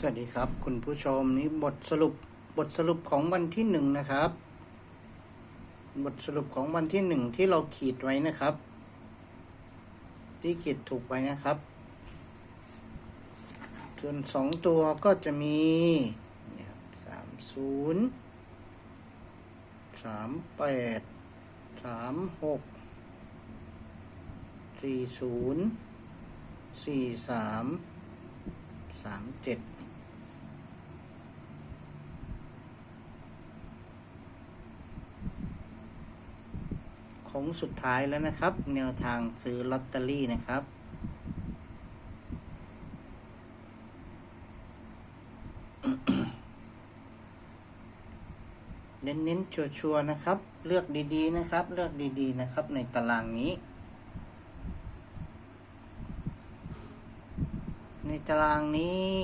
สวัสดีครับ คุณผู้ชมนี่บทสรุปบทสรุปของวันที่หนึ่งนะครับ บทสรุปของวันที่หนึ่งที่เราขีดไว้นะครับ ที่ขีดถูกไว้นะครับส่วนสองตัวก็จะมีสามศูนย์สามแปดสามหกสี่ศูนย์สี่สามสามเจ็ด งสุดท้ายแล้วนะครับ แนวทางซื้อลอตเตอรี่นะครับ เน้นๆชัวร์ๆนะครับ เลือกดีๆนะครับ เลือกดีๆนะครับ ในตารางนี้ ในตารางนี้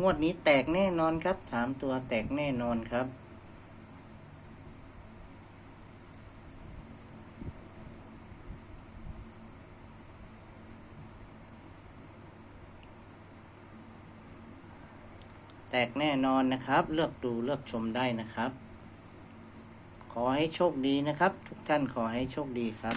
งวดนี้แตกแน่นอนครับสามตัวแตกแน่นอนครับ ตกแน่นอนนะครับ เลือกดูเลือกชมได้นะครับ ขอให้โชคดีนะครับ ทุกท่านขอให้โชคดีครับ